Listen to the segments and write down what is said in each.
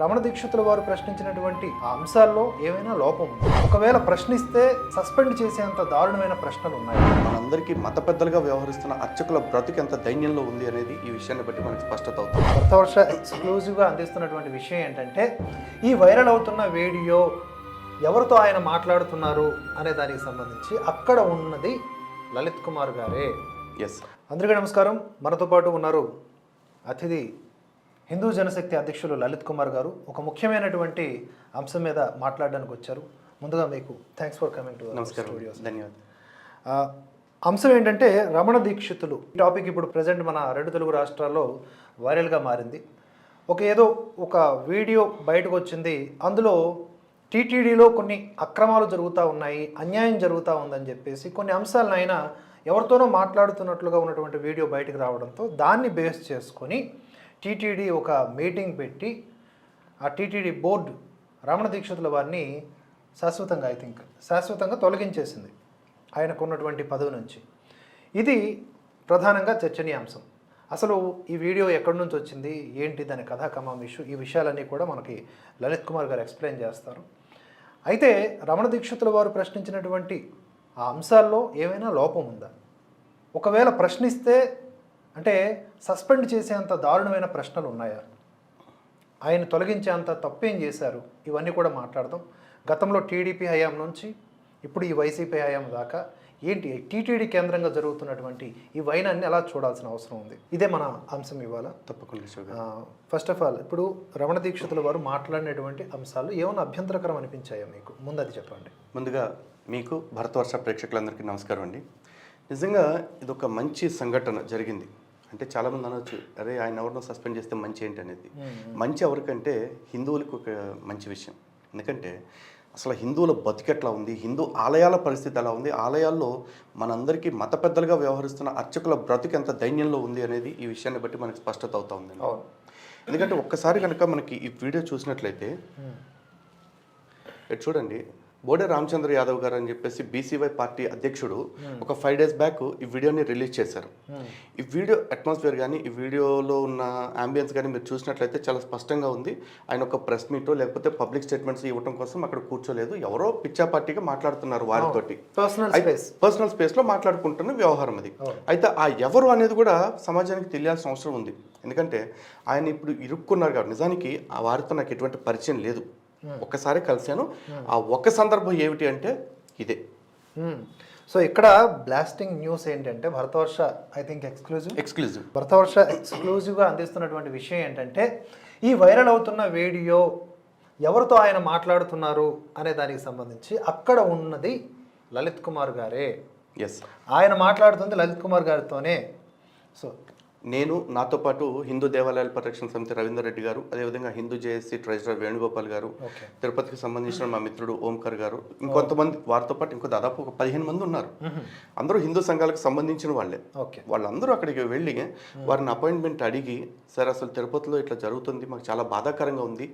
రమణ దీక్షితుల వారు ప్రశ్నించినటువంటి ఆ అంశాల్లో ఏమైనా లోపం ఉంది? ఒకవేళ ప్రశ్నిస్తే సస్పెండ్ చేసేంత దారుణమైన ప్రశ్నలు ఉన్నాయి? మనందరికీ మత పెద్దలుగా వ్యవహరిస్తున్న అర్చకుల బ్రతుకు ఎంత దైన్యంలో ఉంది అనేది ఈ విషయాన్ని బట్టి మనకి స్పష్టత అవుతుంది. కొత్త వర్ష ఎక్స్క్లూజివ్గా అందిస్తున్నటువంటి విషయం ఏంటంటే ఈ వైరల్ అవుతున్న వీడియో ఎవరితో ఆయన మాట్లాడుతున్నారు అనే దానికి సంబంధించి అక్కడ ఉన్నది లలిత్ కుమార్ గారే. ఎస్ అందరికీ నమస్కారం. మనతో పాటు ఉన్నారు అతిథి హిందూ జనశక్తి అధ్యక్షులు లలిత్ కుమార్ గారు ఒక ముఖ్యమైనటువంటి అంశం మీద మాట్లాడడానికి వచ్చారు. ముందుగా మీకు థ్యాంక్స్ ఫర్ కమింగ్ టు నమస్కారం. ధన్యవాదాలు. అంశం ఏంటంటే రమణ దీక్షితులు. ఈ టాపిక్ ఇప్పుడు ప్రజెంట్ మన రెండు తెలుగు రాష్ట్రాల్లో వైరల్గా మారింది. ఒక ఏదో ఒక వీడియో బయటకు వచ్చింది. అందులో టీటీడీలో కొన్ని అక్రమాలు జరుగుతూ ఉన్నాయి అన్యాయం జరుగుతూ ఉందని చెప్పేసి కొన్ని అంశాలను ఆయన ఎవరితోనో మాట్లాడుతున్నట్లుగా ఉన్నటువంటి వీడియో బయటకు రావడంతో దాన్ని బేస్ చేసుకొని టీటీడీ ఒక మీటింగ్ పెట్టి ఆ టీటీడీ బోర్డు రమణ దీక్షితుల వారిని శాశ్వతంగా ఐ థింక్ శాశ్వతంగా తొలగించేసింది ఆయనకు ఉన్నటువంటి పదవి నుంచి. ఇది ప్రధానంగా చర్చనీయాంశం. అసలు ఈ వీడియో ఎక్కడి నుంచి వచ్చింది? ఏంటి? దాని కథా కమాం ఇష్యూ ఈ విషయాలన్నీ కూడా మనకి లలిత్ కుమార్ గారు ఎక్స్ప్లెయిన్ చేస్తారు. అయితే రమణ దీక్షితుల వారు ప్రశ్నించినటువంటి ఆ అంశాల్లో ఏమైనా లోపం ఉందా? ఒకవేళ ప్రశ్నిస్తే అంటే సస్పెండ్ చేసేంత దారుణమైన ప్రశ్నలు ఉన్నాయా? ఆయన తొలగించేంత తప్పేం చేశారు? ఇవన్నీ కూడా మాట్లాడదాం. గతంలో టీడీపీ హయాం నుంచి ఇప్పుడు ఈ వైసీపీ హయాం దాకా ఏంటి? టీటీడీ కేంద్రంగా జరుగుతున్నటువంటి ఈ వైనాన్ని ఎలా చూడాల్సిన అవసరం ఉంది? ఇదే మన అంశం ఇవాళ. తప్పకుండా ఫస్ట్ ఆఫ్ ఆల్ ఇప్పుడు రమణ దీక్షితుల వారు మాట్లాడినటువంటి అంశాలు ఏమైనా అభ్యంతరకరం అనిపించాయా మీకు? ముందు అది చెప్పండి. ముందుగా మీకు భరతవర్ష ప్రేక్షకులందరికీ నమస్కారం అండి. నిజంగా ఇది ఒక మంచి సంఘటన జరిగింది. అంటే చాలామంది అనొచ్చు అరే ఆయన ఎవరినో సస్పెండ్ చేస్తే మంచి ఏంటి అనేది. మంచి ఎవరికంటే హిందువులకు ఒక మంచి విషయం. ఎందుకంటే అసలు హిందువుల బతికెట్లా ఉంది? హిందూ ఆలయాల పరిస్థితి ఎలా ఉంది? ఆలయాల్లో మనందరికీ మత పెద్దలుగా వ్యవహరిస్తున్న అర్చకుల బ్రతుకు ఎంత దైన్యంలో ఉంది అనేది ఈ విషయాన్ని బట్టి మనకి స్పష్టత అవుతా ఉంది. ఎందుకంటే ఒక్కసారి కనుక మనకి ఈ వీడియో చూసినట్లయితే ఇటు చూడండి బోడే రామచంద్ర యాదవ్ గారు అని చెప్పేసి బీసీవై పార్టీ అధ్యక్షుడు ఒక ఫైవ్ డేస్ బ్యాక్ ఈ వీడియోని రిలీజ్ చేశారు. ఈ వీడియో అట్మాస్ఫియర్ కానీ ఈ వీడియోలో ఉన్న అంబియన్స్ కానీ మీరు చూసినట్లయితే చాలా స్పష్టంగా ఉంది. ఆయన ఒక ప్రెస్ మీటో లేకపోతే పబ్లిక్ స్టేట్మెంట్స్ ఇవ్వడం కోసం అక్కడ కూర్చోలేదు. ఎవరో పిచ్చా పార్టీగా మాట్లాడుతున్నారు వారితోటి. పర్సనల్ స్పేస్ పర్సనల్ స్పేస్లో మాట్లాడుకుంటున్న వ్యవహారం అది. అయితే ఆ ఎవరు అనేది కూడా సమాజానికి తెలియాల్సిన అవసరం ఉంది. ఎందుకంటే ఆయన ఇప్పుడు ఇరుక్కున్నారు కాబట్టి నిజానికి ఆ వారితో నాకు ఎటువంటి పరిచయం లేదు. ఒక్కసారి కలిశాను. ఆ ఒక్క సందర్భం ఏమిటి అంటే ఇదే. సో ఇక్కడ బ్లాస్టింగ్ న్యూస్ ఏంటంటే Bharatavarsha I think exclusive exclusive Bharatavarsha ఎక్స్క్లూజివ్గా అందిస్తున్నటువంటి విషయం ఏంటంటే ఈ వైరల్ అవుతున్న వీడియో ఎవరితో ఆయన మాట్లాడుతున్నారు అనే దానికి సంబంధించి అక్కడ ఉన్నది లలిత్ కుమార్ గారే. ఎస్ ఆయన మాట్లాడుతుంది లలిత్ కుమార్ గారితోనే. సో నేను నాతో పాటు హిందూ దేవాలయాల పరిరక్షణ సమితి రవీందర్ రెడ్డి గారు అదేవిధంగా హిందూ జేఏసీ ట్రెజరర్ వేణుగోపాల్ గారు తిరుపతికి సంబంధించిన మా మిత్రుడు ఓంకర్ గారు ఇంకొంతమంది వారితో పాటు ఇంకో దాదాపు ఒక పదిహేను మంది ఉన్నారు. అందరూ హిందూ సంఘాలకు సంబంధించిన వాళ్ళే. వాళ్ళందరూ అక్కడికి వెళ్ళి వారిని అపాయింట్మెంట్ అడిగి సార్ అసలు తిరుపతిలో ఇట్లా జరుగుతుంది మాకు చాలా బాధాకరంగా ఉంది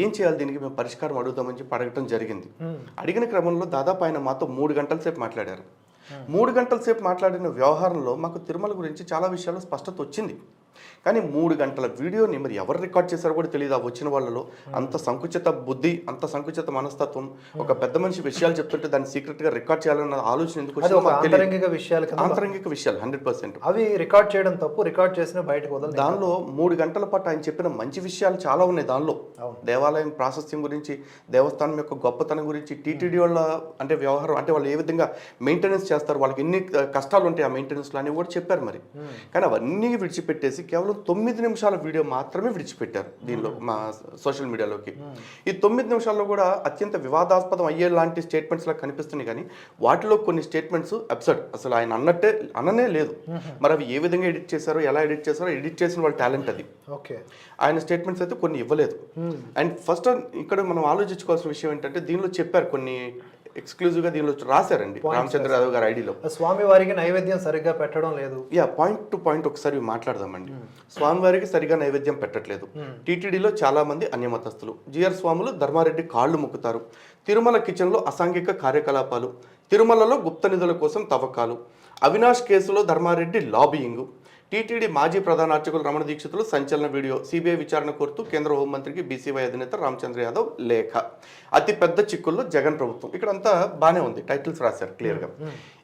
ఏం చేయాలి దీనికి మేము పరిష్కారం అడుగుదామని చెప్పి అడగటం జరిగింది. అడిగిన క్రమంలో దాదాపు ఆయన మాతో మూడు గంటల సేపు మాట్లాడారు. మూడు గంటల సేపు మాట్లాడిన వ్యవహారంలో మాకు తిరుమల గురించి చాలా విషయాలు స్పష్టత వచ్చింది. కానీ మూడు గంటల వీడియోని మరి ఎవరు రికార్డ్ చేశారో కూడా తెలియదు ఆ వచ్చిన వాళ్ళలో అంత సంకుచిత బుద్ధి అంత సంకుచిత మనస్తత్వం ఒక పెద్ద మనిషి విషయాలు చెప్తుంటే దాన్ని సీక్రెట్గా రికార్డ్ చేయాలన్న ఆలోచన ఎందుకు ఆంతరంగిక విషయాల ఆంతరంగిక విషయాలు హండ్రెడ్ పర్సెంట్ అవి రికార్డ్ చేయడం తప్పు రికార్డ్ చేసిన బయటకు దానిలో మూడు గంటల పాటు ఆయన చెప్పిన మంచి విషయాలు చాలా ఉన్నాయి దానిలో. దేవాలయం ప్రాశస్త్యం గురించి దేవస్థానం యొక్క గొప్పతనం గురించి టీటీడీ వాళ్ళ అంటే వ్యవహారం అంటే వాళ్ళు ఏ విధంగా మెయింటెనెన్స్ చేస్తారు వాళ్ళకి ఎన్ని కష్టాలు ఉంటాయి ఆ మెయింటెనెన్స్లో అని కూడా చెప్పారు మరి. కానీ అవన్నీ విడిచిపెట్టేసి కేవలం తొమ్మిది నిమిషాల వీడియో మాత్రమే విడిచిపెట్టారు దీనిలో మా సోషల్ మీడియాలోకి. ఈ తొమ్మిది నిమిషాల్లో కూడా అత్యంత వివాదాస్పదం అయ్యే లాంటి స్టేట్మెంట్స్ లా కనిపిస్తున్నాయి కానీ వాటిలో కొన్ని స్టేట్మెంట్స్ అబ్సర్డ్. అసలు ఆయన అన్నట్టే అననే లేదు. మరి అవి ఏ విధంగా ఎడిట్ చేశారో ఎలా ఎడిట్ చేశారో ఎడిట్ చేసిన వాళ్ళ టాలెంట్ అది. ఓకే. ఆయన స్టేట్మెంట్స్ అయితే కొన్ని ఇవ్వలేదు. అండ్ ఫస్ట్ ఇక్కడ మనం ఆలోచించుకోవాల్సిన విషయం ఏంటంటే దీనిలో చెప్పారు కొన్ని ఎక్స్క్లూజివ్గా దీనిలో రాశారండి రామచంద్ర యాదవ్ గారి ఐడిలో. స్వామి వారికి నైవేద్యం సరిగ్గా పెట్టడం లేదు. యా పాయింట్ టు పాయింట్ ఒకసారి మాట్లాడదామండి. స్వామివారికి సరిగా నైవేద్యం పెట్టట్లేదు. టీటీడీలో చాలా మంది అన్యమతస్తులు. జిఆర్ స్వాములు ధర్మారెడ్డి కాళ్ళు మొక్కుతారు. తిరుమల కిచెన్లో అసాంఘిక కార్యకలాపాలు. తిరుమలలో గుప్త నిధుల కోసం తవ్వకాలు. అవినాష్ కేసులో ధర్మారెడ్డి లాబియింగ్. టీటీడీ మాజీ ప్రధాన అర్చకులు రమణ దీక్షితులు సంచలన వీడియో సిబిఐ విచారణ కోరుతూ కేంద్ర హోంమంత్రికి బీసీవై అధినేత రామచంద్ర యాదవ్ లేఖ. అతి పెద్ద చిక్కుల్లో జగన్ ప్రభుత్వం. ఇక్కడ అంతా బాగానే ఉంది. టైటిల్స్ రాశారు క్లియర్గా.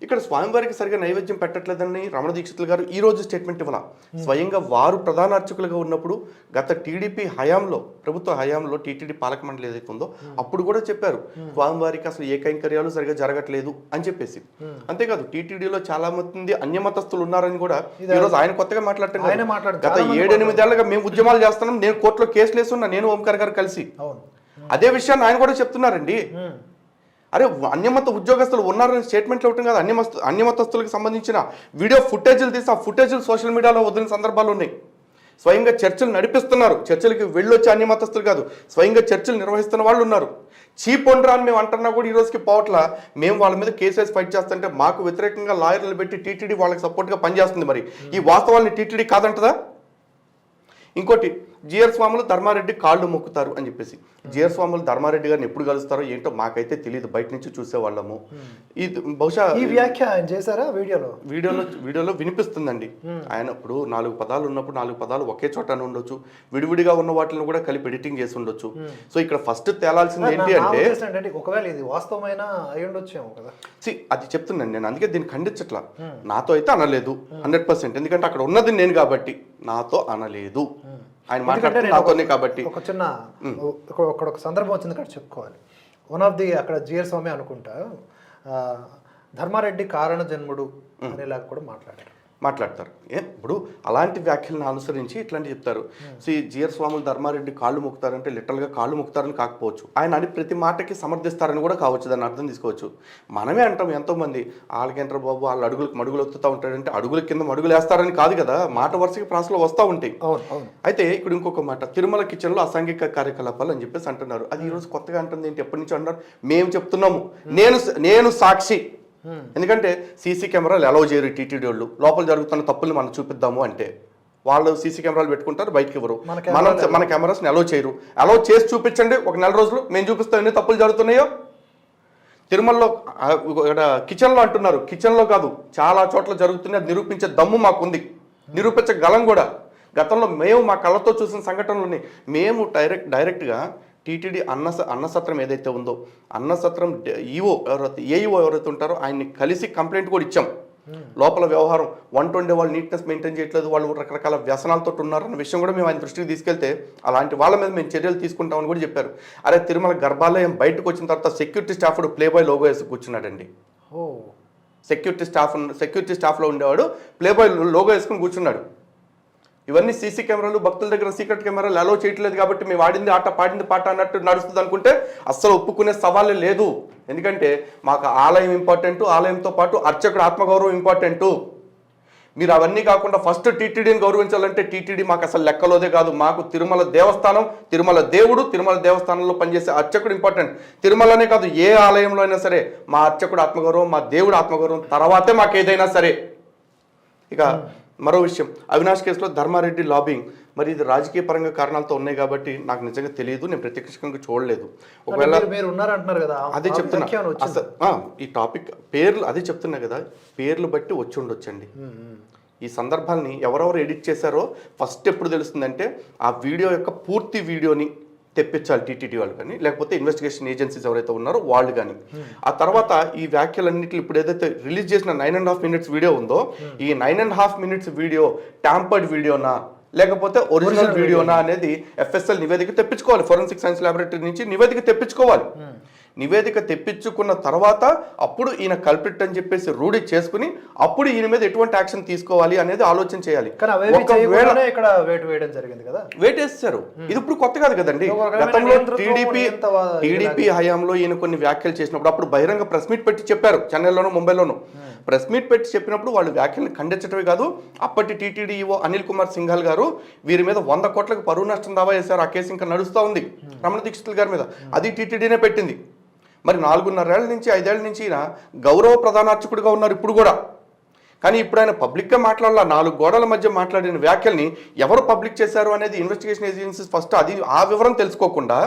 ఇక్కడ స్వామివారికి సరిగా నైవేద్యం పెట్టట్లేదని రమణ దీక్షితులు గారు ఈ రోజు స్టేట్మెంట్ ఇవ్వాల. స్వయంగా వారు ప్రధాన అర్చకులుగా ఉన్నప్పుడు గత టీడీపీ హయాంలో ప్రభుత్వ హయాంలో టీటీడీ పాలక మండలి ఏదైతే ఉందో అప్పుడు కూడా చెప్పారు స్వామివారికి అసలు ఏ కైంకర్యాలు సరిగా జరగట్లేదు అని చెప్పేసి. అంతేకాదు టీటీడీలో చాలా మంది అన్యమతస్తులు ఉన్నారని కూడా ఈ రోజు ఆయన కొత్తగా మాట్లాడటం ఆయనే గత ఏడెనిమిదేళ్ళుగా మేము ఉద్యమాలు చేస్తున్నాం. నేను కోర్టులో కేసులు వేస్తున్నా. నేను ఓంకార్ గారు కలిసి. అదే విషయాన్ని ఆయన కూడా చెప్తున్నారండి. అరే అన్యమత ఉద్యోగస్తులు ఉన్నారని స్టేట్మెంట్లు ఇవ్వటం కాదు. అన్యమస్తు అన్యమతస్తులకు సంబంధించిన వీడియో ఫుటేజీలు తీసి ఆ ఫుటేజీలు సోషల్ మీడియాలో వదిలిన సందర్భాలు ఉన్నాయి. స్వయంగా చర్చలు నడిపిస్తున్నారు. చర్చలకి వెళ్ళొచ్చి మతస్థులు కాదు స్వయంగా చర్చలు నిర్వహిస్తున్న వాళ్ళు ఉన్నారు. చీప్ ఉండరా అని మేము అంటున్నా కూడా ఈ రోజుకి పోవట్ల. మేము వాళ్ళ మీద కేసెస్ ఫైట్ చేస్తుంటే మాకు వ్యతిరేకంగా లాయర్లు పెట్టి టీటీడీ వాళ్ళకి సపోర్ట్గా పనిచేస్తుంది మరి. ఈ వాస్తవాన్ని టీటీడీ కాదంటదా? ఇంకోటి జిఆర్ స్వాములు ధర్మారెడ్డి కాళ్ళు మొక్కుతారు అని చెప్పేసి. జిఆర్ స్వాములు ధర్మారెడ్డి గారిని ఎప్పుడు కలుస్తారో ఏంటో మాకైతే తెలియదు. బయట నుంచి చూసేవాళ్ళము. ఇది బహుశా ఈ వ్యాఖ్య ఆయన చేశారా వీడియోలో? వీడియోలో వీడియోలో వినిపిస్తుందండి. ఆయన ఇప్పుడు నాలుగు పదాలు ఉన్నప్పుడు నాలుగు పదాలు ఒకే చోట ఉండొచ్చు. విడివిడిగా ఉన్న వాటిని కూడా కలిపి ఎడిటింగ్ చేసి ఉండొచ్చు. సో ఇక్కడ ఫస్ట్ తేలాల్సింది ఏంటి అంటే ఒకవేళ ఇది వాస్తవమైన అయి ఉండొచ్చేమో కదా. సి అది చెప్తున్నాను నేను. అందుకే దీన్ని ఖండించట్లా. నాతో అయితే అనలేదు. Hundred percent. ఎందుకంటే అక్కడ ఉన్నది నేను కాబట్టి నాతో అనలేదు. ఆయన నాతోనే కాబట్టి. ఒక చిన్న ఒక- అక్కడ ఒక సందర్భం వచ్చింది అక్కడ చెప్పుకోవాలి. వన్ ఆఫ్ ది అక్కడ జిఆర్ స్వామి అనుకుంటా ఆ, ధర్మారెడ్డి కారణ జన్ముడు అనేలాగా కూడా మాట్లాడారు. మాట్లాడతారు. ఏ? ఇప్పుడు అలాంటి వ్యాఖ్యలను అనుసరించి ఇట్లాంటి చెప్తారు. సి జిఆర్ స్వాములు ధర్మారెడ్డి కాళ్ళు మొక్కుతారంటే లిటరల్గా కాళ్ళు మొక్కుతారని కాకపోవచ్చు. ఆయన అని ప్రతి మాటకి సమర్థిస్తారని కూడా కావచ్చు దాన్ని అర్థం తీసుకోవచ్చు. మనమే అంటాం ఎంతోమంది వాళ్ళకేంటారు బాబు వాళ్ళ అడుగులకు మడుగులు ఒత్తుతూ ఉంటాడంటే అడుగుల కింద మడుగులు వేస్తారని కాదు కదా మాట వరుసకి ప్రాసలో వస్తూ ఉంటాయి. అయితే ఇక్కడ ఇంకొక మాట తిరుమల కిచెన్లో అసాంఘిక కార్యకలాపాలు అని చెప్పేసి అంటున్నారు. అది ఈరోజు కొత్తగా అంటుంది ఏంటి? ఎప్పటి నుంచో అంటున్నారు. మేము చెప్తున్నాము. నేను నేను సాక్షి. ఎందుకంటే సీసీ కెమెరాలు అలౌ చేయరు టీటీడీ వాళ్ళు. లోపల జరుగుతున్న తప్పుల్ని మనం చూపిద్దాము అంటే. వాళ్ళు సీసీ కెమెరాలు పెట్టుకుంటారు బయటకి ఇవ్వరు. మన మనం కెమెరాస్ని అలౌ చేయరు. అలౌ చేసి చూపించండి ఒక నెల రోజులు మేము చూపిస్తాం ఎన్ని తప్పులు జరుగుతున్నాయో. తిరుమలలో కిచెన్లో అంటున్నారు. కిచెన్లో కాదు చాలా చోట్ల జరుగుతుంది అది నిరూపించే దమ్ము మాకుంది. నిరూపించగలం కూడా. గతంలో మేము మా కళ్ళతో చూసిన సంఘటనలు ఉన్నాయి. మేము డైరెక్ట్ డైరెక్ట్గా టీటీడీ అన్న అన్నసత్రం ఏదైతే ఉందో అన్నసత్రం ఈఓ ఎవరైతే ఏఈఓ ఎవరైతే ఉంటారో ఆయన్ని కలిసి కంప్లైంట్ కూడా ఇచ్చాం. లోపల వ్యవహారం వంట వండే వాళ్ళు నీట్నెస్ మెయింటైన్ చేయట్లేదు వాళ్ళు రకరకాల వ్యసనాలతో ఉన్నారు అన్న విషయం కూడా మేము ఆయన దృష్టికి తీసుకెళ్తే అలాంటి వాళ్ళ మీద మేము చర్యలు తీసుకుంటామని కూడా చెప్పారు. అరే తిరుమల గర్భాలయం బయటకు వచ్చిన తర్వాత security staff play boy logo వేసి కూర్చున్నాడండి. ఓ. సెక్యూరిటీ స్టాఫ్ సెక్యూరిటీ స్టాఫ్లో ఉండేవాడు ప్లే బాయ్ లోగో వేసుకుని కూర్చున్నాడు. ఇవన్నీ సీసీ కెమెరాలు భక్తుల దగ్గర సీక్రెట్ కెమెరాలు అలో చేయట్లేదు కాబట్టి మేము ఆడింది ఆట పాడింది పాట అన్నట్టు నడుస్తుంది అనుకుంటే అస్సలు ఒప్పుకునే సవాలే లేదు. ఎందుకంటే మాకు ఆలయం ఇంపార్టెంట్ ఆలయంతో పాటు అర్చకుడు ఆత్మగౌరవం ఇంపార్టెంటు మీరు అవన్నీ కాకుండా ఫస్ట్ టీటీడీని గౌరవించాలంటే టీటీడీ మాకు అసలు లెక్కలోదే కాదు. మాకు తిరుమల దేవస్థానం తిరుమల దేవుడు తిరుమల దేవస్థానంలో పనిచేసే అర్చకుడు ఇంపార్టెంట్ తిరుమలనే కాదు ఏ ఆలయంలో అయినా సరే మా అర్చకుడు ఆత్మగౌరవం మా దేవుడు ఆత్మగౌరవం తర్వాతే మాకు ఏదైనా సరే. ఇక మరో విషయం అవినాష్ కేసులో ధర్మారెడ్డి లాబింగ్ మరి ఇది రాజకీయ పరంగా కారణాలతో ఉన్నాయి కాబట్టి నాకు నిజంగా తెలియదు నేను ప్రత్యక్షంగా చూడలేదు. ఒకవేళ మీరు- ఉన్నారంటున్నారు కదా అదే చెప్తున్నా. ఈ టాపిక్ పేర్లు అదే చెప్తున్నా కదా పేర్లు బట్టి వచ్చి ఉండొచ్చండి. ఈ సందర్భాల్ని ఎవరెవరు ఎడిట్ చేశారో ఫస్ట్ ఎప్పుడు తెలుస్తుందంటే ఆ వీడియో యొక్క పూర్తి వీడియోని తెప్పించాలి టీటీడీ వాళ్ళు కానీ లేకపోతే ఇన్వెస్టిగేషన్ ఏజెన్సీస్ ఎవరైతే ఉన్నారో వాళ్ళు కానీ. ఆ తర్వాత ఈ వ్యాఖ్యలన్నింటిని ఇప్పుడు ఏదైతే రిలీజ్ చేసిన nine and half minutes video ఉందో ఈ nine and half minutes video tampered వీడియోనా లేకపోతే ఒరిజినల్ వీడియోనా అనేది ఎఫ్ఎస్ఎల్ నివేదిక తెప్పించుకోవాలి. ఫోరెన్సిక్ సైన్స్ ల్యాబొరేటరీ నుంచి నివేదిక తెప్పించుకోవాలి. నివేదిక తెప్పించుకున్న తర్వాత అప్పుడు ఈయన కల్పిట్ అని చెప్పేసి రూఢి చేసుకుని అప్పుడు ఈయన మీద ఎటువంటి యాక్షన్ తీసుకోవాలి అనేది ఆలోచన చేయాలి. ఇక్కడ వేటు వేయడం జరిగింది కదా? వెయిట్ వేస్తారు. ఇది ఇప్పుడు కొత్త కాదు కదండి. గతంలో టీడీపీ టీడీపీ హయాంలో ఈయన కొన్ని వ్యాఖ్యలు చేసినప్పుడు అప్పుడు బహిరంగ ప్రెస్ మీట్ పెట్టి చెప్పారు చెన్నైలోను ముంబైలోను. ప్రెస్ మీట్ పెట్టి చెప్పినప్పుడు వాళ్ళు వ్యాఖ్యలను ఖండించడమే కాదు అప్పటి టీటీడీ ఈవో అనిల్ కుమార్ సింఘాల్ గారు వీరి మీద వంద కోట్లకు పరువు నష్టం దావా చేశారు. ఆ కేసు ఇంకా నడుస్తూ ఉంది. రమణ దీక్షితుల గారి మీద. అది టీటీడీనే పెట్టింది. మరి నాలుగున్నరేళ్ళ నుంచి ఐదేళ్ళ నుంచి ఈయన గౌరవ ప్రధానార్చకుడిగా ఉన్నారు ఇప్పుడు కూడా. కానీ ఇప్పుడు ఆయన పబ్లిక్గా మాట్లాడాల? నాలుగు గోడల మధ్య మాట్లాడిన వ్యాఖ్యల్ని ఎవరు పబ్లిక్ చేశారు అనేది ఇన్వెస్టిగేషన్ ఏజెన్సీస్ ఫస్ట్ అది ఆ వివరం తెలుసుకోకుండా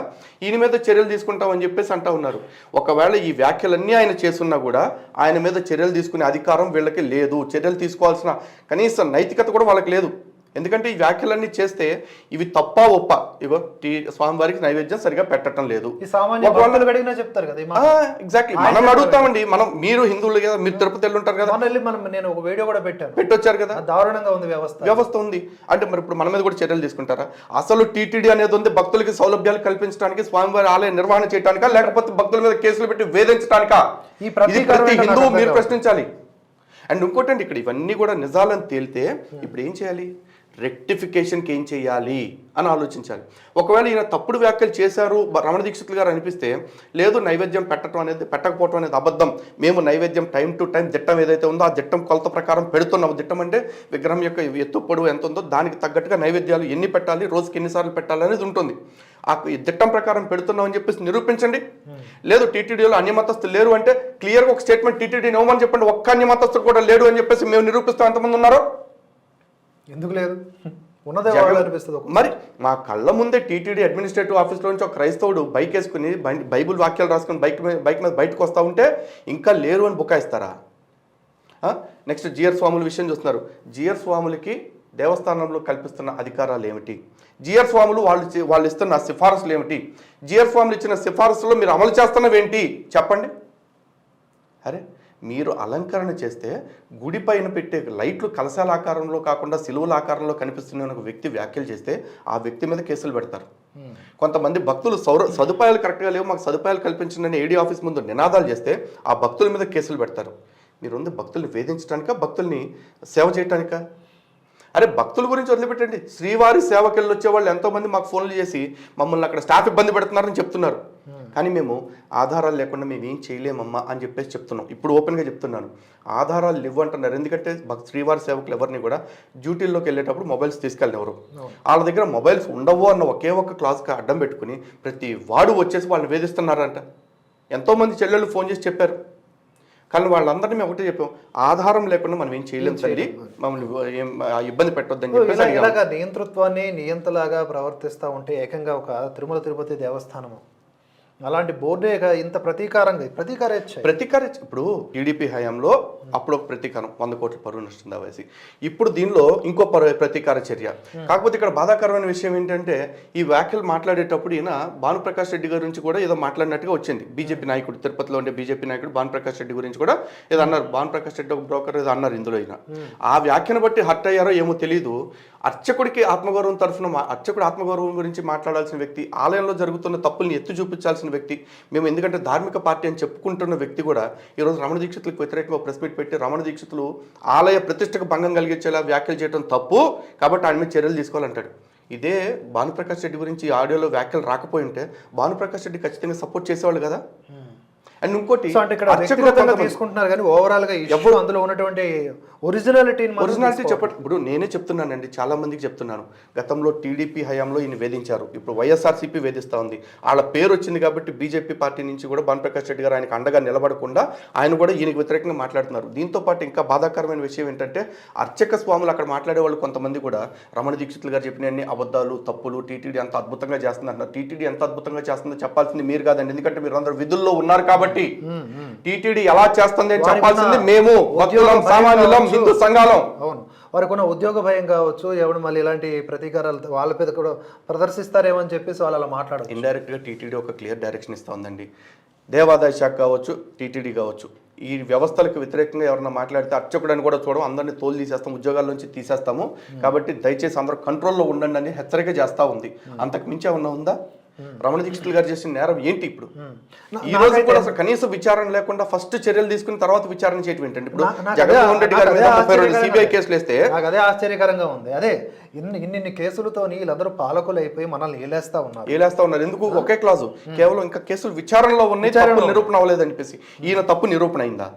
ఈయన మీద చర్యలు తీసుకుంటామని చెప్పేసి అంటా ఉన్నారు. ఒకవేళ ఈ వ్యాఖ్యలన్నీ ఆయన చేస్తున్నా కూడా ఆయన మీద చర్యలు తీసుకునే అధికారం వీళ్ళకి లేదు. చర్యలు తీసుకోవాల్సిన కనీసం నైతికత కూడా వాళ్ళకి లేదు. ఎందుకంటే ఈ వ్యాఖ్యలన్నీ చేస్తే ఇవి తప్ప ఒప్ప. ఇగో టీ స్వామివారికి నైవేద్యం సరిగా పెట్టడం లేదు. చెప్తారు కదా. ఎగ్జాక్ట్లీ మనం. అడుగుతామండి. మనం మీరు హిందువులు కదా మీరు తిరుపతి వెళ్ళి ఉంటారు కదా మనం నేను ఒక వీడియో కూడా పెట్టాను. పెట్టొచ్చారు కదా. దారుణంగా ఉంది వ్యవస్థ. వ్యవస్థ ఉంది. అంటే మరి ఇప్పుడు మన మీద కూడా చర్యలు తీసుకుంటారా? అసలు టీటీడీ అనేది ఉంది భక్తులకి సౌలభ్యాలు కల్పించడానికి స్వామివారి ఆలయ నిర్వహణ చేయడానికా లేకపోతే భక్తుల మీద కేసులు పెట్టి వేధించడానికా ఈ ప్రతి హిందువు మీరు. ప్రశ్నించాలి. అండ్ ఇంకోటండి ఇక్కడ ఇవన్నీ కూడా నిజాలని తేలితే ఇప్పుడు ఏం చేయాలి? రెక్టిఫికేషన్కి ఏం చేయాలి అని ఆలోచించాలి. ఒకవేళ ఈయన తప్పుడు వ్యాఖ్యలు చేశారు రమణ దీక్షితులు గారు అనిపిస్తే లేదు నైవేద్యం పెట్టడం అనేది పెట్టకపోవడం అనేది అబద్ధం. మేము నైవేద్యం టైం టు టైం దిట్టం ఏదైతే ఉందో ఆ దిట్టం కొలత ప్రకారం పెడుతున్నాము. దిట్టం అంటే విగ్రహం యొక్క ఎత్తు పొడవు ఎంత ఉందో దానికి తగ్గట్టుగా నైవేద్యాలు ఎన్ని పెట్టాలి రోజుకి ఎన్నిసార్లు పెట్టాలి అనేది ఉంటుంది. ఆ ఈ దిట్టం ప్రకారం పెడుతున్నాం అని చెప్పేసి నిరూపించండి. లేదు టీటీడీలో అన్యమతస్తులు లేరు అంటే క్లియర్గా ఒక స్టేట్మెంట్ టీటీడీని ఇవ్వమని చెప్పండి. ఒక్క అన్యమతస్తులు కూడా లేడు అని చెప్పేసి మేము నిరూపిస్తాం. ఎంతమంది ఉన్నారో? ఎందుకు లేదు? ఉన్నదే అనిపిస్తుంది మరి మా కళ్ళ ముందే టీటీడీ అడ్మినిస్ట్రేటివ్ ఆఫీస్లో నుంచి ఒక క్రైస్తవుడు బైక్ వేసుకుని బైబిల్ వాక్యాలు రాసుకుని బైక్ మీద బైక్ మీద బయటకు వస్తూ ఉంటే ఇంకా లేరు అని బుకాయిస్తారా నెక్స్ట్ జిఆర్ స్వాముల విషయం చూస్తున్నారు. జిఆర్ స్వాములకి దేవస్థానంలో కల్పిస్తున్న అధికారాలు ఏమిటి? జిఆర్ స్వాములు వాళ్ళు వాళ్ళు ఇస్తున్న సిఫారసులు ఏమిటి? జిఆర్ స్వాములు ఇచ్చిన సిఫారసులో మీరు అమలు చేస్తున్నవేంటి? చెప్పండి. అరే మీరు అలంకరణ చేస్తే గుడి పైన పెట్టే లైట్లు కలశాల ఆకారంలో కాకుండా సిలువల ఆకారంలో కనిపిస్తున్న ఒక వ్యక్తి వ్యాఖ్యలు చేస్తే ఆ వ్యక్తి మీద కేసులు పెడతారు. కొంతమంది భక్తులు సౌర సదుపాయాలు కరెక్ట్గా లేవు మాకు సదుపాయాలు కల్పించండి ఏడీ ఆఫీస్ ముందు నినాదాలు చేస్తే ఆ భక్తుల మీద కేసులు పెడతారు. మీరు ఉంది భక్తుల్ని వేధించడానికా భక్తుల్ని సేవ చేయటానికా? అరే భక్తుల గురించి వదిలిపెట్టండి. శ్రీవారి సేవకెళ్ళి వచ్చే వాళ్ళు ఎంతోమంది మాకు ఫోన్లు చేసి మమ్మల్ని అక్కడ స్టాఫ్ ఇబ్బంది పెడుతున్నారని చెప్తున్నారు. కానీ మేము ఆధారాలు లేకుండా మేము ఏం చేయలేమమ్మా అని చెప్పేసి చెప్తున్నాం. ఇప్పుడు ఓపెన్గా చెప్తున్నాను. ఆధారాలు ఇవ్వు అంటున్నారు ఎందుకంటే శ్రీవారి సేవకులు ఎవరిని కూడా డ్యూటీల్లోకి వెళ్ళేటప్పుడు మొబైల్స్ తీసుకెళ్ళినెవరు వాళ్ళ దగ్గర మొబైల్స్ ఉండవు అన్న ఒకే ఒక్క క్లాస్కి అడ్డం పెట్టుకుని ప్రతి వాడు వచ్చేసి వాళ్ళని వేధిస్తున్నారంట. ఎంతోమంది చెల్లెళ్ళు ఫోన్ చేసి చెప్పారు. కానీ వాళ్ళందరినీ మేము ఒకటే చెప్పాం ఆధారం లేకుండా మనం ఏం చేయలేం తల్లి మమ్మల్ని ఇబ్బంది పెట్టొద్దని అడిగాము. ఇలాగా నియంతృత్వాన్ని నియంతలాగా ప్రవర్తిస్తూ ఉంటే ఏకంగా ఒక తిరుమల తిరుపతి దేవస్థానము అలాంటి బోర్డే ఇంత ప్రతీకారంగా ప్రతీకారేచ్ఛ ప్రతీకార ఇప్పుడు టీడీపీ హయాంలో అప్పుడు ఒక ప్రతీకారం వంద కోట్ల పరువు నష్టం దావేసి. ఇప్పుడు దీనిలో ఇంకో పరు ప్రతీకార చర్య. కాకపోతే ఇక్కడ బాధాకరమైన విషయం ఏంటంటే ఈ వ్యాఖ్యలు మాట్లాడేటప్పుడు ఈయన భానుప్రకాష్ రెడ్డి గారి గురించి కూడా ఏదో మాట్లాడినట్టుగా వచ్చింది. బీజేపీ నాయకుడు తిరుపతిలో ఉండే బీజేపీ నాయకుడు భానుప్రకాష్ రెడ్డి గురించి కూడా ఏదో అన్నారు. భానుప్రకాష్ రెడ్డి ఒక బ్రోకర్ ఏదో అన్నారు ఇందులో ఈయన. ఆ వ్యాఖ్యను బట్టి హర్ట్ అయ్యారో ఏమో తెలియదు అర్చకుడికి ఆత్మగౌరవం తరఫున అర్చకుడు ఆత్మగౌరవం గురించి మాట్లాడాల్సిన వ్యక్తి ఆలయంలో జరుగుతున్న తప్పుల్ని ఎత్తి చూపించాల్సిన వ్యక్తి మేము ఎందుకంటే ధార్మిక పార్టీ అని చెప్పుకుంటున్న వ్యక్తి కూడా ఈరోజు రమణ దీక్షితులకు వ్యతిరేకంగా ప్రెస్ మీట్ పెట్టి రమణ దీక్షితులు ఆలయ ప్రతిష్టకు భంగం కలిగించేలా వ్యాఖ్యలు చేయడం తప్పు కాబట్టి ఆయన మీద చర్యలు తీసుకోవాలంటాడు. ఇదే భానుప్రకాష్ రెడ్డి గురించి ఈ ఆడియోలో వ్యాఖ్యలు రాకపోయి ఉంటే భానుప్రకాష్ రెడ్డి ఖచ్చితంగా సపోర్ట్ చేసేవాళ్ళు కదా? అండ్ ఇంకోటి అంటే ఇక్కడ తీసుకుంటున్నారు కానీ ఓవరాల్గా ఇష్యూ అందులో ఉన్నటువంటి ఒరిజినాలిటీ తీసుకోవాలి. చెప్పండి. ఇప్పుడు నేనే చెప్తున్నానండి చాలా మందికి చెప్తున్నాను. గతంలో టీడీపీ హయాంలో ఈయన వేధించారు. ఇప్పుడు వైఎస్ఆర్సీపీ వేధిస్తూ ఉంది. వాళ్ళ పేరు వచ్చింది కాబట్టి బీజేపీ పార్టీ నుంచి కూడా భానుప్రకాష్ రెడ్డి గారు ఆయనకు అండగా నిలబడకుండా ఆయన కూడా ఈయనకు వ్యతిరేకంగా మాట్లాడుతున్నారు. దీంతో పాటు ఇంకా బాధాకరమైన విషయం ఏంటంటే అర్చక స్వాములు అక్కడ మాట్లాడే వాళ్ళు కొంతమంది కూడా రమణ దీక్షితులు గారు చెప్పిన అన్ని అబద్ధాలు తప్పులు టీటీడీ అంత అద్భుతంగా చేస్తుంది అంటున్నారు. టీటీడీ ఎంత అద్భుతంగా చేస్తుందో చెప్పాల్సింది మీరు కాదండి. ఎందుకంటే మీరు అందరూ విధుల్లో ఉన్నారు కాబట్టి టీటీడీ ఎలా చేస్తుంది చెప్పాల్సింది మేము. సామాన్యులం. హిందూ సంఘాలం. అవును. వారికి ఉన్న ఉద్యోగ భయం కావచ్చు ఎవడు మళ్ళీ ఇలాంటి ప్రతీకారాలు వాళ్ళ మీద కూడా ప్రదర్శిస్తారేమో అని చెప్పేసి వాళ్ళు అలా మాట్లాడచ్చు ఇండైరెక్ట్గా టీటీడీ ఒక క్లియర్ డైరెక్షన్ ఇస్తా ఉందండి దేవాదాయ శాఖ కావచ్చు టీటీడీ కావచ్చు. ఈ వ్యవస్థలకు వ్యతిరేకంగా ఎవరన్నా మాట్లాడితే అర్చకుడని కూడా చూడడం అందరినీ తోలు తీసేస్తాం ఉద్యోగాల నుంచి తీసేస్తాము. కాబట్టి దయచేసి అందరూ కంట్రోల్లో ఉండండి అని హెచ్చరిక చేస్తా ఉంది. అంతకు మించి ఏమన్నా ఉందా? రమణ దీక్షితులు గారు చేసిన నేరం ఏంటి ఇప్పుడు? ఈ రోజు కూడా అసలు కనీస విచారణ లేకుండా ఫస్ట్ చర్యలు తీసుకుని తర్వాత విచారణ చేయటం ఏంటండి ఇప్పుడు? జగన్మోహన్ రెడ్డి గారి మీద ముప్పై రెండు సిబిఐ కేసులు వేస్తే నాకు అదే ఆశ్చర్యకరంగా ఉంది. అదే ఇన్ని ఇన్ని కేసులతోని వీళ్ళందరూ పాలకులు అయిపోయి మనల్ని ఏలేస్తా ఉన్నారు. ఏలేస్తా ఉన్నారు. ఎందుకు? ఒకే క్లాజు కేవలం ఇంకా కేసులు విచారణలో ఉన్నాయి నిరూపణ అవ్వలేదు అనిపేసి ఈయన తప్పు నిరూపణ అయిందా?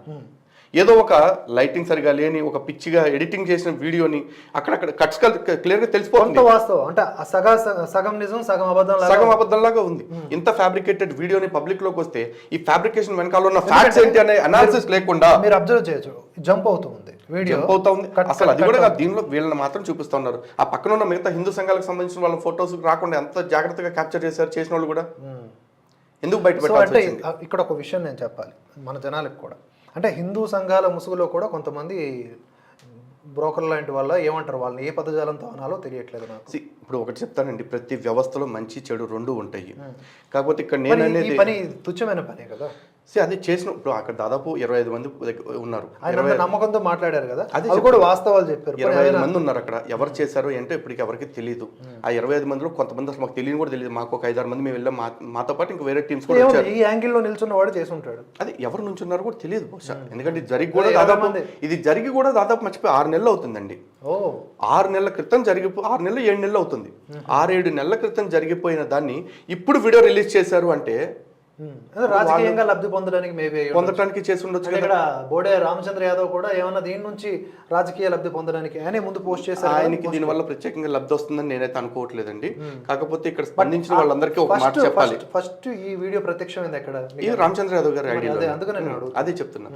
ఏదో ఒక లైటింగ్ సరిగా లేని ఒక పిచ్చిగా ఎడిటింగ్ చేసిన వీడియోని అక్కడక్కడ కట్స్ క్లియర్గా తెలిసిపోతుంది. వాస్తవం. అంటే సగా సగం నిజం సగం అబద్ధం లాగా సగం అబద్ధంలాగా ఉంది. ఇంత ఫ్యాబ్రికేటెడ్ వీడియోని పబ్లిక్లోకి వస్తే ఈ ఫ్యాబ్రికేషన్ వెనకాల ఉన్న ఫ్యాక్ట్స్ ఏంటి అనే అనాలిసిస్ లేకుండా మీరు అబ్జర్వ్ చేయొచ్చు. జంప్ అవుతూ ఉంది వీడియో జంప్ అవుతా ఉంది కట్ అసలు అది కూడా దీనిలో వీళ్ళని మాత్రం చూపిస్తా ఉన్నారు ఆ పక్కన ఉన్న మిగతా హిందూ సంఘాలకు సంబంధించిన వాళ్ళ ఫొటోస్ రాకుండా ఎంత జాగ్రత్తగా క్యాప్చర్ చేశారు చేసిన వాళ్ళు కూడా. ఎందుకు బయట అంటే ఇక్కడ ఒక విషయం నేను చెప్పాలి. మన జనాలకు కూడా. అంటే హిందూ సంఘాల ముసుగులో కూడా కొంతమంది బ్రోకర్ లాంటి వల్ల ఏమంటారు? వాళ్ళని ఏ పదజాలంతో అనాలో తెలియట్లేదు నాకు. ఇప్పుడు ఒకటి చెప్తానండి. ప్రతి వ్యవస్థలో మంచి చెడు రెండు ఉంటాయి. కాకపోతే ఇక్కడ నేను అనేది పని తుచ్చమైన పనే కదా? See, అది చేసిన. ఇప్పుడు అక్కడ దాదాపు ఇరవై ఐదు మంది ఉన్నారు. నమ్మకంతో మాట్లాడారు కదా? అదే కూడా వాస్తవాలు చెప్పారు. ఇరవై ఐదు మంది ఉన్నారు అక్కడ. ఎవరు చేశారో ఏంటో ఇప్పటికి ఎవరికి తెలియదు ఆ ఇరవై ఐదు మందిలో కొంతమంది అసలు మాకు తెలియని కూడా తెలియదు మాకు ఒక ఐదారు మంది మేము వెళ్ళాం. మాతో పాటు ఇంకా వేరే టీమ్స్ కూడా వచ్చారు. ఈ యాంగిల్లో నిల్చున్న వాడు చేసి ఉంటాడు. అది ఎవరు నుంచి ఉన్నారో కూడా తెలియదు బహుశా. ఎందుకంటే ఇది జరిగి కూడా దాదాపు. ఇది జరిగి కూడా దాదాపు మర్చిపోయి ఆరు నెలలు అవుతుందండి. ఆరు నెలల క్రితం జరిగిపో ఆరు నెలలు ఏడు నెలలు అవుతుంది. ఆరేడు నెలల క్రితం జరిగిపోయిన దాన్ని ఇప్పుడు వీడియో రిలీజ్ చేశారు అంటే రాజకీయంగా లబ్ధి పొందడానికి మేబీ పొందటానికి చేసి ఉండొచ్చు ఇక్కడ బోడే రామచంద్ర యాదవ్ కూడా ఏమన్నా దీని నుంచి రాజకీయ లబ్ధి పొందడానికి ఆయనే ముందు పోస్ట్ చేశారు. ఆయనకి దీనివల్ల ప్రత్యేకంగా లబ్ధి వస్తుందని నేనైతే అనుకోవట్లేదండి. కాకపోతే ఇక్కడ స్పందించిన వాళ్ళందరికీ ఒక మాట చెప్పాలి. ఫస్ట్ ఈ వీడియో ప్రత్యక్షమైంది ఎక్కడ? ఈ రామచంద్ర యాదవ్ గారి అదే అందుకనే. అదే చెప్తున్నా.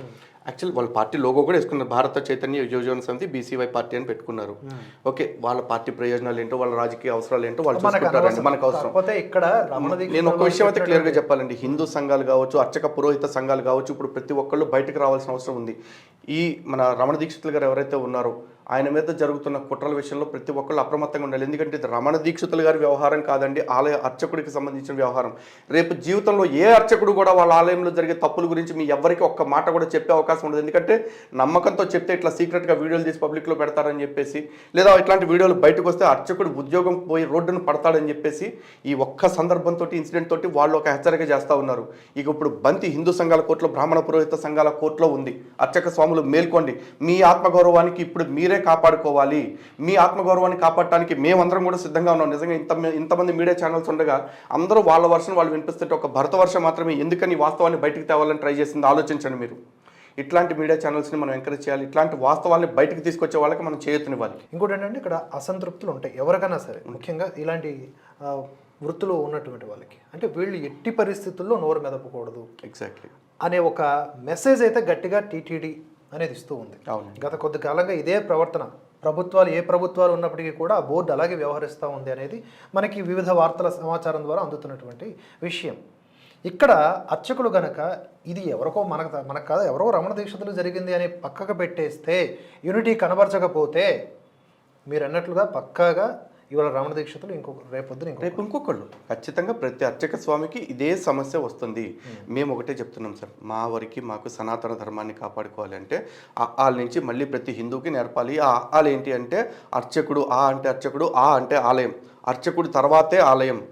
యాక్చువల్ వాళ్ళ పార్టీ లోగో కూడా వేసుకున్నారు. భారత చైతన్య యువజన సమితి బీసీవై పార్టీ అని పెట్టుకున్నారు. ఓకే వాళ్ళ పార్టీ ప్రయోజనాలు ఏంటో వాళ్ళ రాజకీయ అవసరాలు ఏంటో వాళ్ళు చూసుకుంటారండి అనవసరం. మనకు అవసరం. ఇక్కడ నేను ఒక విషయం అయితే క్లియర్గా చెప్పాలండి. హిందూ సంఘాలు కావచ్చు అర్చక పురోహిత సంఘాలు కావచ్చు ఇప్పుడు ప్రతి ఒక్కళ్ళు బయటకు రావాల్సిన అవసరం ఉంది. ఈ మన రమణ దీక్షితులు గారు ఎవరైతే ఉన్నారో ఆయన మీద జరుగుతున్న కుట్రల విషయంలో ప్రతి ఒక్కళ్ళు అప్రమత్తంగా ఉండాలి. ఎందుకంటే ఇది రమణ దీక్షితులు గారి వ్యవహారం కాదండి ఆలయ అర్చకుడికి సంబంధించిన వ్యవహారం. రేపు జీవితంలో ఏ అర్చకుడు కూడా వాళ్ళ ఆలయంలో జరిగే తప్పుల గురించి మీ ఎవరికి ఒక్క మాట కూడా చెప్పే అవకాశం ఉండదు. ఎందుకంటే నమ్మకంతో చెప్తే ఇట్లా సీక్రెట్గా వీడియోలు తీసి పబ్లిక్లో పెడతారని చెప్పేసి లేదా ఇట్లాంటి వీడియోలు బయటకు వస్తే అర్చకుడు ఉద్యోగం పోయి రోడ్డును పడతాడని చెప్పేసి ఈ ఒక్క సందర్భంతో ఇన్సిడెంట్ తోటి వాళ్ళు ఒక హెచ్చరిక చేస్తూ ఉన్నారు. ఇక ఇప్పుడు బంతి హిందూ సంఘాల కోర్టులో బ్రాహ్మణ పురోహిత సంఘాల కోర్టులో ఉంది. అర్చక స్వాములు మేల్కోండి. మీ ఆత్మగౌరవానికి ఇప్పుడు మీరే కాపాడుకోవాలి. మీ ఆత్మగౌరవాన్ని కాపాడటానికి మేమందరం కూడా సిద్ధంగా ఉన్నాం. నిజంగా ఇంత ఇంతమంది మీడియా ఛానల్స్ ఉండగా అందరూ వాళ్ళ వర్షం వాళ్ళు వినిపిస్తుంటే ఒక భరత వర్షం మాత్రమే ఎందుకని వాస్తవాన్ని బయటికి తేవాలని ట్రై చేసింది ఆలోచించండి మీరు. ఇట్లాంటి మీడియా ఛానల్స్ని మనం ఎంకరేజ్ చేయాలి. ఇట్లాంటి వాస్తవాల్ని బయటికి తీసుకొచ్చే వాళ్ళకి మనం చేయూతనివ్వాలి ఇంకోటి ఏంటంటే ఇక్కడ అసంతృప్తులు ఉంటాయి. ఎవరికైనా సరే ముఖ్యంగా ఇలాంటి వృత్తులు ఉన్నటువంటి వాళ్ళకి. అంటే వీళ్ళు ఎట్టి పరిస్థితుల్లో నోరు మెదపకూడదు ఎగ్జాక్ట్లీ అనే ఒక మెసేజ్ అయితే గట్టిగా టీటీడీ అనేది ఇస్తూ ఉంది. గత కొద్ది కాలంగా ఇదే ప్రవర్తన ప్రభుత్వాలు ఏ ప్రభుత్వాలు ఉన్నప్పటికీ కూడా ఆ బోర్డు అలాగే వ్యవహరిస్తూ ఉంది అనేది మనకి వివిధ వార్తల సమాచారం ద్వారా అందుతున్నటువంటి విషయం. ఇక్కడ అర్చకులు గనక ఇది ఎవరికో మనకు మనకు కాదు ఎవరో రమణ దీక్షతులు జరిగింది అని పక్కకు పెట్టేస్తే యూనిటీ కనబరచకపోతే మీరు అన్నట్లుగా పక్కాగా ఇవాళ రమణ దీక్షతులు ఇంకొక రేపొద్దున ఇంకొక. రేపు ఇంకొకళ్ళు. ఖచ్చితంగా ప్రతి అర్చక స్వామికి ఇదే సమస్య వస్తుంది. మేము. ఒకటే చెప్తున్నాం సార్. మా వరకు మాకు సనాతన ధర్మాన్ని కాపాడుకోవాలి అంటే ఆల నుంచి మళ్ళీ ప్రతి హిందువుకి నేర్పాలి. ఆ ఆలు ఏంటి అంటే అర్చకుడు ఆ అంటే అర్చకుడు ఆ అంటే ఆలయం. అర్చకుడు తర్వాతే ఆలయం.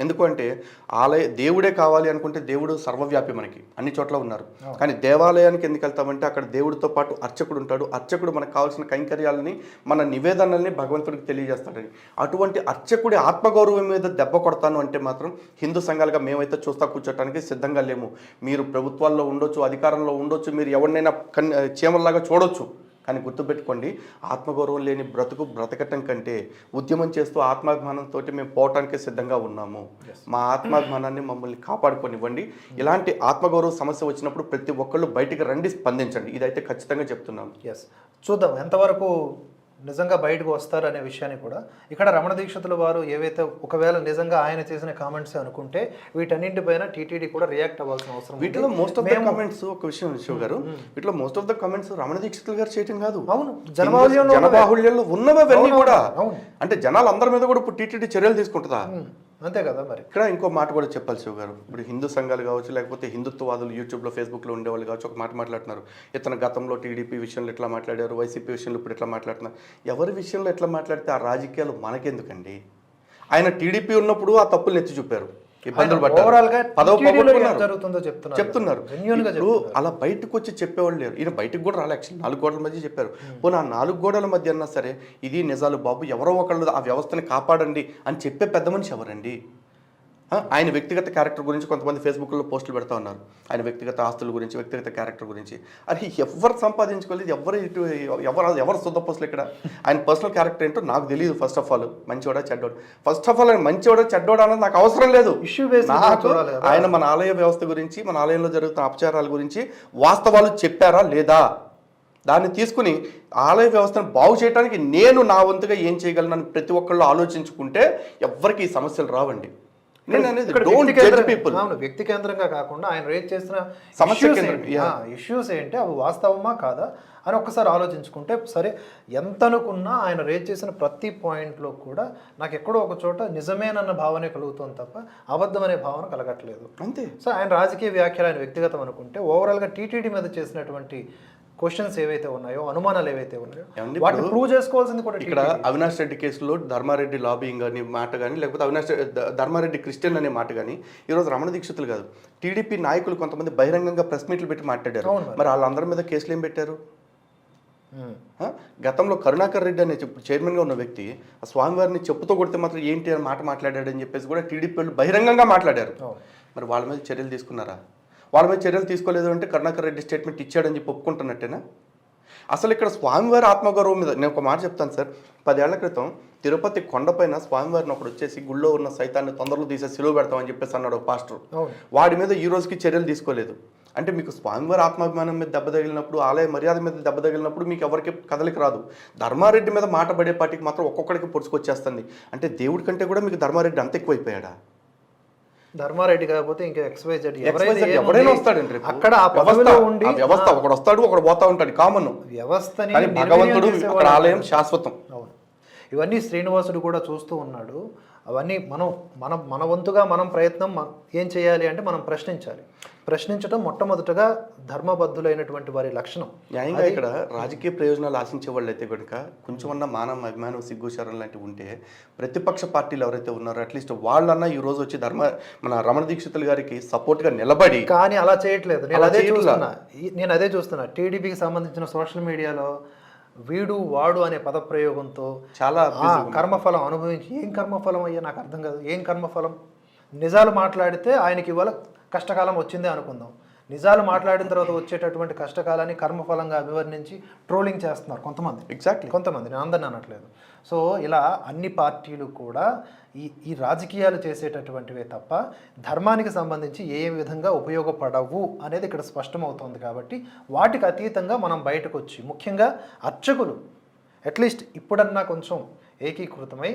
ఎందుకంటే ఆలయ దేవుడే కావాలి అనుకుంటే దేవుడు సర్వవ్యాపి మనకి. అన్ని చోట్ల ఉన్నారు. కానీ దేవాలయానికి ఎందుకు వెళ్తామంటే అక్కడ దేవుడితో పాటు అర్చకుడు ఉంటాడు. అర్చకుడు మనకు కావాల్సిన కైంకర్యాలని మన నివేదనల్ని భగవంతుడికి తెలియజేస్తాడని. అటువంటి అర్చకుడి ఆత్మగౌరవం మీద దెబ్బ కొడతాను అంటే మాత్రం హిందూ సంఘాలుగా మేమైతే చూస్తా కూర్చోటానికి సిద్ధంగా లేము. మీరు ప్రభుత్వాల్లో ఉండొచ్చు అధికారంలో ఉండొచ్చు మీరు ఎవరినైనా కన్ చీమల్లాగా చూడొచ్చు. కానీ గుర్తుపెట్టుకోండి. ఆత్మగౌరవం లేని బ్రతుకు బ్రతకటం కంటే ఉద్యమం చేస్తూ ఆత్మాభిమానంతో మేము పోవటానికి సిద్ధంగా ఉన్నాము. మా ఆత్మాభిమానాన్ని మమ్మల్ని కాపాడుకొనివ్వండి. ఇలాంటి ఆత్మగౌరవ సమస్య వచ్చినప్పుడు ప్రతి ఒక్కళ్ళు బయటికి రండి స్పందించండి. ఇదైతే ఖచ్చితంగా చెప్తున్నాను ఎస్ చూద్దాం. ఎంతవరకు నిజంగా బయటకు వస్తారు అనే విషయాన్ని కూడా ఇక్కడ రమణ దీక్షితుల వారు ఏవైతే ఒకవేళ నిజంగా ఆయన చేసిన కామెంట్స్ అనుకుంటే వీటన్నింటిపైన టీటీడీ కూడా రియాక్ట్ అవ్వాల్సిన అవసరం. వీటిలో మోస్ట్ ఆఫ్ ద కమెంట్స్ ఒక విషయం శివ గారు వీటిలో most of the comments Ramana Deekshitulu garu చేయటం కాదు అవును. జనబాహుళ్యంలో ఉన్నవే అవన్నీ అవును, కూడా. అంటే జనాలు అందరి మీద కూడా ఇప్పుడు టీటీడీ చర్యలు తీసుకుంటుందా అంతే కదా మరి. ఇక్కడ ఇంకో మాట కూడా చెప్పాలి శివ గారు. ఇప్పుడు హిందూ సంఘాలు కావచ్చు లేకపోతే హిందుత్వవాదులు యూట్యూబ్లో ఫేస్బుక్లో ఉండేవాళ్ళు కావచ్చు ఒక మాట మాట్లాడుతున్నారు. ఇతను గతంలో టీడీపీ విషయంలో ఎట్లా మాట్లాడారు వైసీపీ విషయంలో ఇప్పుడు ఎట్లా మాట్లాడుతున్నారు? ఎవరి విషయంలో ఎట్లా మాట్లాడితే ఆ రాజకీయాలు మనకెందుకండి? ఆయన టీడీపీ ఉన్నప్పుడు ఆ తప్పులు ఎత్తి చూపారు. ఇబ్బందులు పడ్డారు. జరుగుతుందో చెప్తున్నారు. చెప్తున్నారు. అలా బయటకు వచ్చి చెప్పేవాళ్ళు లేరు. ఈయన బయటకు కూడా రాలే యాక్చువల్లీ నాలుగు గోడల మధ్య చెప్పారు. పోనీ ఆ నాలుగు గోడల మధ్య అన్నా సరే ఇది నిజాలు బాబు ఎవరో ఒకళ్ళు ఆ వ్యవస్థని కాపాడండి అని చెప్పే పెద్ద మనిషి ఎవరండి? ఆయన వ్యక్తిగత క్యారెక్టర్ గురించి కొంతమంది ఫేస్బుక్లో పోస్టులు పెడతా ఉన్నారు. ఆయన వ్యక్తిగత ఆస్తుల గురించి వ్యక్తిగత క్యారెక్టర్ గురించి. అది ఎవరు సంపాదించుకోలేదు? ఎవరు ఇటు ఎవరు ఎవరు శుద్ధ పోస్టులు ఇక్కడ? ఆయన పర్సనల్ క్యారెక్టర్ ఏంటో నాకు తెలియదు ఫస్ట్ ఆఫ్ ఆల్. మంచివాడా చెడ్డోడు? ఫస్ట్ ఆఫ్ ఆల్ ఆయన మంచివాడా చెడ్డోడా అన్నది నాకు అవసరం లేదు. ఇష్యూ నాకు ఆయన మన ఆలయ వ్యవస్థ గురించి మన ఆలయంలో జరుగుతున్న అపచారాల గురించి వాస్తవాలు చెప్పారా లేదా? దాన్ని తీసుకుని ఆలయ వ్యవస్థను బాగు చేయడానికి నేను నా వంతుగా ఏం చేయగలను ప్రతి ఒక్కళ్ళు ఆలోచించుకుంటే ఎవ్వరికి ఈ సమస్యలు రావండి. నేను అనేది ఇక్కడ డోంట్ వ్యక్తి జడ్జ్ కేంద్రం- పీపుల్ అవును వ్యక్తి కేంద్రంగా కాకుండా ఆయన రేట్ చేసిన సమస్య issues కేంద్రం, ఏంటి? yeah. ఆ, ఇష్యూస్ ఏంటి? అవి వాస్తవమా కాదా? అని ఒక్కసారి ఆలోచించుకుంటే సరే ఎంత అనుకున్నా ఆయన రేట్ చేసిన ప్రతి పాయింట్లో కూడా నాకు ఎక్కడో ఒక చోట నిజమేనన్న భావనే కలుగుతుంది తప్ప అబద్ధం అనే భావన కలగట్లేదు. అంతే. సో ఆయన రాజకీయ వ్యాఖ్యలు ఆయన వ్యక్తిగతం అనుకుంటే ఓవరాల్గా టీటీడీ మీద చేసినటువంటి క్వశ్చన్స్ ఏవైతే ఉన్నాయో అనుమానాలు ఏవైతే ఉన్నాయో వాటిని ప్రూవ్ చేసుకోవాల్సింది కూడా ఇక్కడ అవినాష్ రెడ్డి కేసులో ధర్మారెడ్డి లాబింగ్ అనే మాట కానీ లేకపోతే అవినాష్ ధర్మారెడ్డి క్రిస్టియన్ అనే మాట కానీ ఈరోజు రమణ దీక్షితులు కాదు. టీడీపీ నాయకులు కొంతమంది బహిరంగంగా ప్రెస్ మీట్లు పెట్టి మాట్లాడారు. మరి. వాళ్ళందరి మీద కేసులు ఏం పెట్టారు? గతంలో కరుణాకర్ రెడ్డి అనే చైర్మన్గా ఉన్న వ్యక్తి ఆ స్వామివారిని చెప్పుతో కొడితే మాత్రం ఏంటి అని మాట మాట్లాడాడని చెప్పేసి కూడా టీడీపీ వాళ్ళు బహిరంగంగా మాట్లాడారు. మరి వాళ్ళ మీద చర్యలు తీసుకున్నారా? వాళ్ళ మీద చర్యలు తీసుకోలేదు అంటే కరుణాకర్ రెడ్డి స్టేట్మెంట్ ఇచ్చాడని చెప్పి ఒప్పుకుంటున్నట్టేనా? అసలు ఇక్కడ స్వామివారి ఆత్మగౌరవం మీద నేను ఒక మాట చెప్తాను సార్. పదేళ్ళ క్రితం తిరుపతి కొండపైన స్వామివారిని ఒకడు వచ్చేసి గుళ్ళో ఉన్న సైతాన్ని తొందరలో తీసే సిలువ పెడతామని చెప్పేసి అన్నాడు ఒక పాస్టర్ వాడి మీద ఈ రోజుకి చర్యలు తీసుకోలేదు. అంటే మీకు స్వామివారి ఆత్మాభిమానం మీద దెబ్బ తగిలినప్పుడు ఆలయ మర్యాద మీద దెబ్బ తగిలినప్పుడు మీకు ఎవరికి కదలికి రాదు. ధర్మారెడ్డి మీద మాట పడే పాటికి మాత్రం ఒక్కొక్కడికి పొడుచుకొచ్చేస్తుంది. అంటే దేవుడి కంటే కూడా మీకు ధర్మారెడ్డి అంత ఎక్కువైపోయాడా? ధర్మారెడ్డి కాకపోతే ఇంకా ఎక్స్వైజెడ్ వస్తాడండి రేపు. అక్కడ ఆ వ్యవస్థ పదవిలో ఉండి వ్యవస్థ ఒకడు వస్తాడు ఒకడు పోతా ఉంటాడు కామన్ వ్యవస్థని భగవంతుడు అక్కడ ఆలయం శాశ్వతం. అవును. ఇవన్నీ శ్రీనివాసుడు కూడా చూస్తూ ఉన్నాడు. అవన్నీ మనం మన మన వంతుగా మనం ప్రయత్నం ఏం చేయాలి అంటే మనం ప్రశ్నించాలి. ప్రశ్నించడం మొట్టమొదటగా ధర్మబద్ధులైనటువంటి వారి లక్షణం. న్యాయంగా ఇక్కడ రాజకీయ ప్రయోజనాలు ఆశించే వాళ్ళు అయితే కనుక కొంచెం అన్న మానం అభిమానం సిగ్గుశారం లాంటివి ఉంటే ప్రతిపక్ష పార్టీలు ఎవరైతే ఉన్నారో అట్లీస్ట్ వాళ్ళన్నా ఈ రోజు వచ్చి ధర్మ మన రమణ దీక్షితులు గారికి సపోర్ట్గా నిలబడి కానీ అలా చేయట్లేదు. నేను అదే. చూస్తున్నా. నేను అదే చూస్తున్నా. టీడీపీకి సంబంధించిన సోషల్ మీడియాలో వీడు వాడు అనే పదప్రయోగంతో చాలా కర్మఫలం అనుభవించి ఏం కర్మఫలం అయ్యా? నాకు అర్థం కాదు. ఏం కర్మఫలం? నిజాలు మాట్లాడితే ఆయనకి ఇవాళ కష్టకాలం వచ్చిందే అనుకుందాం. నిజాలు మాట్లాడిన తర్వాత వచ్చేటటువంటి కష్టకాలాన్ని కర్మఫలంగా అభివర్ణించి ట్రోలింగ్ చేస్తున్నారు కొంతమంది. ఎగ్జాక్ట్లీ కొంతమంది. నేను అందరిని అనట్లేదు. సో ఇలా అన్ని పార్టీలు కూడా ఈ ఈ రాజకీయాలు చేసేటటువంటివే తప్ప ధర్మానికి సంబంధించి ఏ విధంగా ఉపయోగపడవు అనేది ఇక్కడ స్పష్టమవుతోంది కాబట్టి వాటికి అతీతంగా మనం బయటకు వచ్చి ముఖ్యంగా అర్చకులు అట్లీస్ట్ ఇప్పుడన్నా కొంచెం ఏకీకృతమై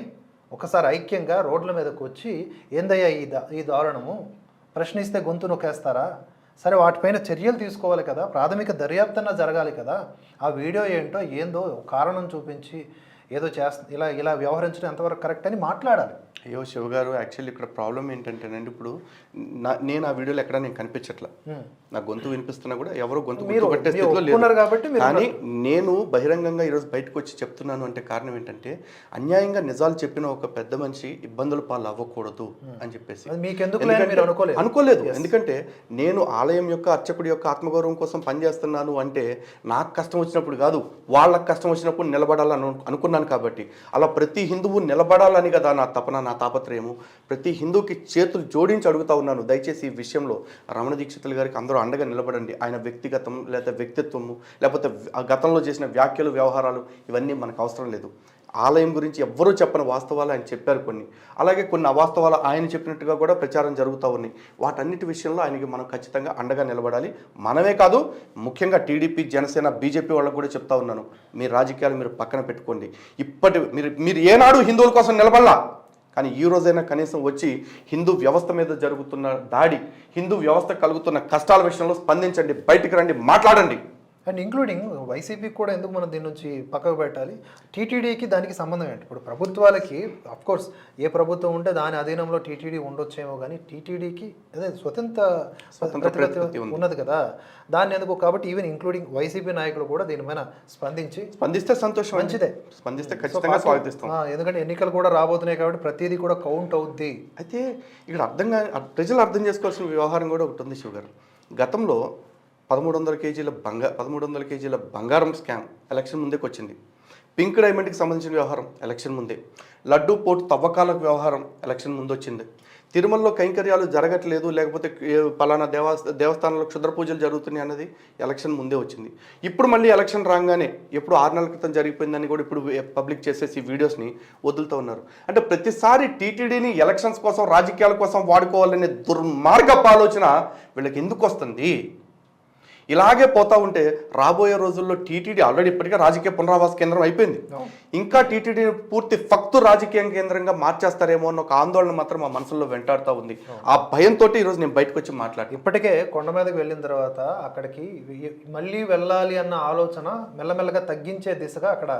ఒకసారి ఐక్యంగా రోడ్ల మీదకు వచ్చి ఏందయ్యా ఈ దా ఈ దారుణము? ప్రశ్నిస్తే గొంతు నొక్కేస్తారా? సరే వాటిపైన చర్యలు తీసుకోవాలి కదా. ప్రాథమిక దర్యాప్తన జరగాలి కదా. ఆ వీడియో ఏంటో ఏందో కారణం చూపించి ఏదో చేస్త ఇలా ఇలా వ్యవహరించడం ఎంతవరకు కరెక్ట్ అని మాట్లాడాలి. అయ్యో శివ గారు యాక్చువల్లీ ఇక్కడ ప్రాబ్లం ఏంటంటేనండి ఇప్పుడు నా- నేను ఆ వీడియోలో ఎక్కడ నేను కనిపించట్లా. Hmm. నా గొంతు వినిపిస్తున్నా కూడా ఎవరు గొంతు స్థితిలో లేదు. మీరు కానీ నేను బహిరంగంగా ఈరోజు బయటకు వచ్చి చెప్తున్నాను అంటే కారణం ఏంటంటే అన్యాయంగా నిజాలు చెప్పిన ఒక పెద్ద మనిషి ఇబ్బందుల పాలు అవ్వకూడదు అని చెప్పేసి. అనుకోలేదు. ఎందుకంటే నేను ఆలయం యొక్క అర్చకుడి యొక్క ఆత్మగౌరవం కోసం పనిచేస్తున్నాను అంటే నాకు కష్టం వచ్చినప్పుడు కాదు వాళ్ళకి కష్టం వచ్చినప్పుడు నిలబడాలని అను- అనుకున్నాను కాబట్టి. అలా ప్రతి హిందువు నిలబడాలని కదా నా తపన నా తాపత్రయము. ప్రతి హిందూకి చేతులు జోడించి అడుగుతా ఉన్నాను. దయచేసి ఈ విషయంలో రమణ దీక్షితులు గారికి అందరూ అండగా నిలబడండి. ఆయన వ్యక్తిగతం లేదా వ్యక్తిత్వము లేకపోతే గతంలో చేసిన వ్యాఖ్యలు వ్యవహారాలు ఇవన్నీ మనకు అవసరం లేదు. ఆలయం గురించి ఎవ్వరూ చెప్పని వాస్తవాలు ఆయన చెప్పారు కొన్ని. అలాగే కొన్ని అవాస్తవాలు ఆయన చెప్పినట్టుగా కూడా ప్రచారం జరుగుతూ ఉన్నాయి. వాటన్నిటి విషయంలో ఆయనకి మనం ఖచ్చితంగా అండగా నిలబడాలి. మనమే కాదు ముఖ్యంగా టీడీపీ జనసేన బీజేపీ వాళ్ళకు కూడా చెప్తా ఉన్నాను. మీ రాజకీయాలు మీరు పక్కన పెట్టుకోండి. ఇప్పటి మీరు మీరు ఏనాడు హిందువుల కోసం నిలబడలా? కానీ ఈ రోజైనా కనీసం వచ్చి హిందూ వ్యవస్థ మీద జరుగుతున్న దాడి హిందూ వ్యవస్థ కలుగుతున్న కష్టాల విషయంలో స్పందించండి బయటికి రండి మాట్లాడండి. అండ్ ఇంక్లూడింగ్ వైసీపీకి కూడా ఎందుకు మనం దీని నుంచి పక్కకు పెట్టాలి? టీటీడీకి దానికి సంబంధం ఏంటి? ఇప్పుడు ప్రభుత్వాలకి కోర్స్ ఏ ప్రభుత్వం ఉంటే దాని అధీనంలో టీటీడీ ఉండొచ్చేమో కానీ టీటీడీకి అదే స్వతంత్ర. ఉన్నది కదా. దాన్ని ఎందుకు? కాబట్టి ఈవెన్ ఇంక్లూడింగ్ వైసీపీ నాయకులు కూడా దీని మీద స్పందించి స్పందిస్తే సంతోషం. మంచిదే. స్పందిస్తే ఖచ్చితంగా స్వాగతిస్తాం ఎందుకంటే ఎన్నికలు కూడా రాబోతున్నాయి కాబట్టి ప్రతిదీ కూడా కౌంట్ అవుద్ది. అయితే ఇక్కడ అర్థం ప్రజలు అర్థం చేసుకోవాల్సిన వ్యవహారం కూడా ఒకటి ఉంది శివగారు గతంలో పదమూడు వందల కేజీల బంగా పదమూడు వందల కేజీల బంగారం స్కామ్ ఎలక్షన్ ముందేకి వచ్చింది పింక్ డైమండ్కి సంబంధించిన వ్యవహారం ఎలక్షన్ ముందే. లడ్డూ పోటు తవ్వకాల వ్యవహారం ఎలక్షన్ ముందు వచ్చింది తిరుమలలో కైంకర్యాలు జరగట్లేదు లేకపోతే పలానా దేవా దేవస్థానంలో క్షుద్ర పూజలు జరుగుతున్నాయి అన్నది ఎలక్షన్ ముందే వచ్చింది. ఇప్పుడు మళ్ళీ ఎలక్షన్ రాగానే ఎప్పుడు ఆరు నెలల క్రితం జరిగిపోయిందని కూడా ఇప్పుడు పబ్లిక్ చేసేసి వీడియోస్ని వదులుతూ ఉన్నారు. అంటే ప్రతిసారి టీటీడీని ఎలక్షన్స్ కోసం రాజకీయాల కోసం వాడుకోవాలనే దుర్మార్గపు ఆలోచన వీళ్ళకి ఎందుకు వస్తుంది? ఇలాగే పోతా ఉంటే రాబోయే రోజుల్లో టీటీడీ ఆల్రెడీ ఇప్పటికే రాజకీయ పునరావాస కేంద్రం అయిపోయింది. ఇంకా టీటీడీ పూర్తి ఫక్తు రాజకీయ కేంద్రంగా మార్చేస్తారేమో అన్న ఒక ఆందోళన మాత్రం మా మనసులో వెంటాడుతూ ఉంది. ఆ భయంతో ఈరోజు నేను బయటకు వచ్చి మాట్లాడి ఇప్పటికే కొండ మీదకి వెళ్ళిన తర్వాత అక్కడికి మళ్ళీ వెళ్ళాలి అన్న ఆలోచన మెల్లమెల్లగా తగ్గించే దిశగా అక్కడ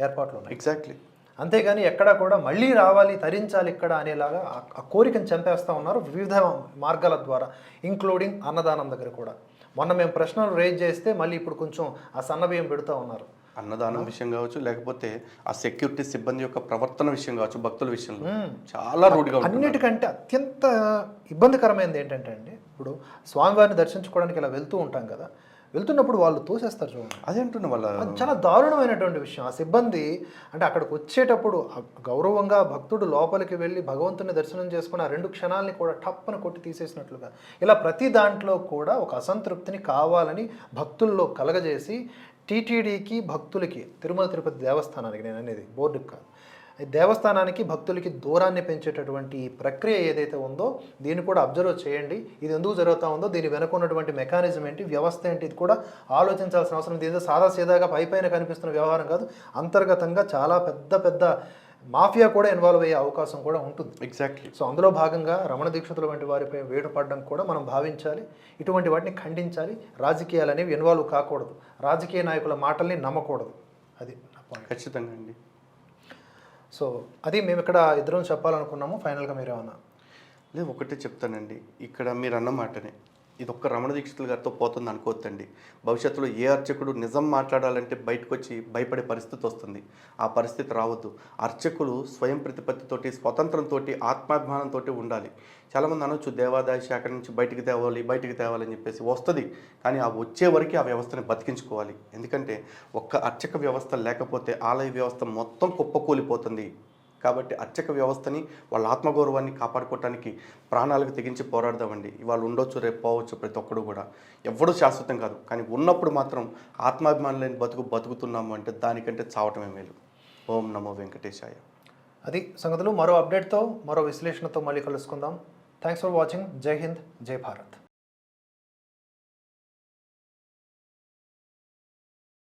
ఏర్పాట్లు ఉన్నాయి. ఎగ్జాక్ట్లీ అంతేగాని ఎక్కడా కూడా మళ్ళీ రావాలి తరించాలి ఇక్కడ అనేలాగా ఆ- ఆ కోరికను చంపేస్తూ ఉన్నారు వివిధ మార్గాల ద్వారా ఇంక్లూడింగ్ అన్నదానం దగ్గర కూడా. మొన్న మేము ప్రశ్నలు రేజ్ చేస్తే మళ్ళీ ఇప్పుడు కొంచెం ఆ సన్నబియ్యం పెడుతూ ఉన్నారు. అన్నదానం విషయం కావచ్చు లేకపోతే ఆ సెక్యూరిటీ సిబ్బంది యొక్క ప్రవర్తన విషయం కావచ్చు భక్తుల విషయంలో చాలా రూడ్గా అన్నిటికంటే అత్యంత ఇబ్బందికరమైనది ఏంటంటే అండి ఇప్పుడు స్వామివారిని దర్శించుకోవడానికి ఇలా వెళ్తూ ఉంటాం కదా వెళ్తున్నప్పుడు వాళ్ళు తోసేస్తారు చూడండి. అదే అంటున్నా వాళ్ళ చాలా దారుణమైనటువంటి విషయం. ఆ సిబ్బంది అంటే అక్కడికి వచ్చేటప్పుడు గౌరవంగా భక్తుడు లోపలికి వెళ్ళి భగవంతుని దర్శనం చేసుకుని ఆ రెండు క్షణాలని కూడా టప్పన కొట్టి తీసేసినట్లుగా. ఇలా ప్రతి దాంట్లో కూడా ఒక అసంతృప్తిని కావాలని భక్తుల్లో కలగజేసి టీటీడీకి భక్తులకి తిరుమల తిరుపతి దేవస్థానానికి నేను అనేది బోర్డుకి కాదు. దేవస్థానానికి భక్తులకి దూరాన్ని పెంచేటటువంటి ఈ ప్రక్రియ ఏదైతే ఉందో దీన్ని కూడా అబ్జర్వ్ చేయండి. ఇది ఎందుకు జరుగుతూ ఉందో దీని వెనుక ఉన్నటువంటి మెకానిజం ఏంటి వ్యవస్థ ఏంటి ఇది కూడా ఆలోచించాల్సిన అవసరం. ఇది సాదా సీదాగా పై పైన కనిపిస్తున్న వ్యవహారం కాదు అంతర్గతంగా చాలా పెద్ద పెద్ద మాఫియా కూడా ఇన్వాల్వ్ అయ్యే అవకాశం కూడా ఉంటుంది. ఎగ్జాక్ట్లీ సో అందులో భాగంగా రమణ దీక్షితుల వంటి వారిపై వేటు పడడం కూడా మనం భావించాలి. ఇటువంటి వాటిని ఖండించాలి. రాజకీయాలు అనేవి ఇన్వాల్వ్ కాకూడదు. రాజకీయ నాయకుల మాటల్ని నమ్మకూడదు. అది ఖచ్చితంగా అండి. సో అది మేము ఇక్కడ ఇద్దరం చెప్పాలనుకున్నాము ఫైనల్గా మీరేమన్నా? లేదు ఒకటే చెప్తానండి. ఇక్కడ మీరు అన్నమాటనే ఇది ఒక్క రమణ దీక్షితుల గారితో పోతుంది అనుకోవద్దండి. భవిష్యత్తులో ఏ అర్చకుడు నిజం మాట్లాడాలంటే బయటకు వచ్చి భయపడే పరిస్థితి వస్తుంది. ఆ పరిస్థితి రావద్దు. అర్చకులు స్వయం ప్రతిపత్తితోటి స్వతంత్రంతో ఆత్మాభిమానంతో ఉండాలి. చాలామంది అనొచ్చు దేవాదాయ శాఖ నుంచి బయటికి తేవాలి బయటికి తేవాలని చెప్పేసి వస్తుంది. కానీ ఆ వచ్చే వరకు ఆ వ్యవస్థని బతికించుకోవాలి. ఎందుకంటే ఒక్క అర్చక వ్యవస్థ లేకపోతే ఆలయ వ్యవస్థ మొత్తం కుప్పకూలిపోతుంది. కాబట్టి అర్చక వ్యవస్థని వాళ్ళ ఆత్మగౌరవాన్ని కాపాడుకోవటానికి ప్రాణాలకు తెగించి పోరాడదామండి. ఇవాళ ఉండొచ్చు రేపు పోవచ్చు ప్రతి ఒక్కడు కూడా. ఎవడూ శాశ్వతం కాదు. కానీ ఉన్నప్పుడు మాత్రం ఆత్మాభిమానం లేని బతుకు బతుకుతున్నాము అంటే దానికంటే చావటమే మేలు. ఓం నమో వెంకటేశాయ. అది సంగతులు. మరో అప్డేట్తో మరో విశ్లేషణతో మళ్ళీ కలుసుకుందాం. థ్యాంక్స్ ఫర్ వాచింగ్ జై హింద్ జై భారత్